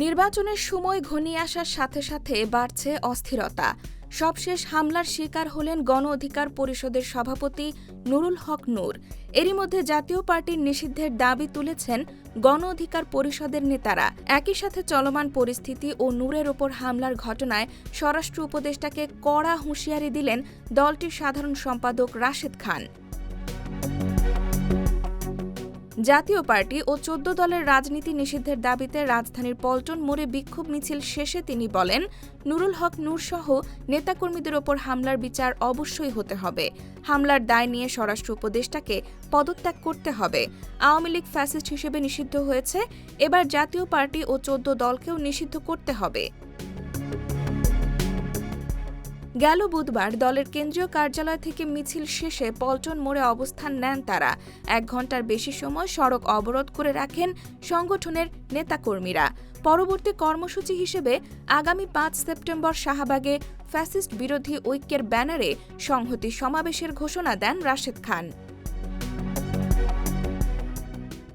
নির্বাচনের সময় ঘনিয়ে আসার সাথে সাথে বাড়ছে অস্থিরতা। সবশেষ হামলার শিকার হলেন গণ অধিকার পরিষদের সভাপতি নুরুল হক নূর। এরই মধ্যে জাতীয় পার্টির নিষিদ্ধের দাবি তুলেছেন গণ অধিকার পরিষদের নেতারা। একই সাথে চলমান পরিস্থিতি ও নূরের ওপর হামলার ঘটনায় স্বরাষ্ট্র উপদেষ্টাকে কড়া হুঁশিয়ারি দিলেন দলটির সাধারণ সম্পাদক রাশেদ খান। জাতীয় পার্টি ও চোদ্দ দলের রাজনীতি নিষিদ্ধের দাবিতে রাজধানীর পল্টন মোড়ে বিক্ষোভ মিছিল শেষে তিনি বলেন, নুরুল হক, নূর সহ নেতাকর্মীদের ওপর হামলার বিচার অবশ্যই হতে হবে। হামলার দায় নিয়ে স্বরাষ্ট্র উপদেষ্টাকে পদত্যাগ করতে হবে। আওয়ামী লীগ ফ্যাসিস্ট হিসেবে নিষিদ্ধ হয়েছে, এবার জাতীয় পার্টি ও চোদ্দ দলকেও নিষিদ্ধ করতে হবে। গেল বুধবার দলের কেন্দ্রীয় কার্যালয় থেকে মিছিল শেষে পল্টন মোড়ে অবস্থান নেন তারা। এক ঘণ্টার বেশি সময় সড়ক অবরোধ করে রাখেন সংগঠনের নেতাকর্মীরা। পরবর্তী কর্মসূচি হিসেবে আগামী পাঁচ সেপ্টেম্বর শাহবাগে ফ্যাসিস্ট বিরোধী ঐক্যের ব্যানারে সংহতি সমাবেশের ঘোষণা দেন রাশেদ খান।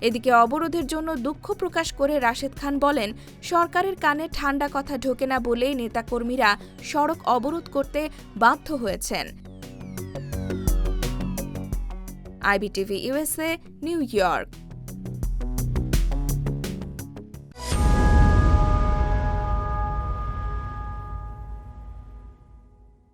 এদিকে অবরোধের জন্য দুঃখ প্রকাশ করে রাশেদ খান বলেন, সরকারের কানে ঠান্ডা কথা ঢোকে না বলেই নেতাকর্মীরা সড়ক অবরোধ করতে বাধ্য হয়েছেন। IBTV USA new York.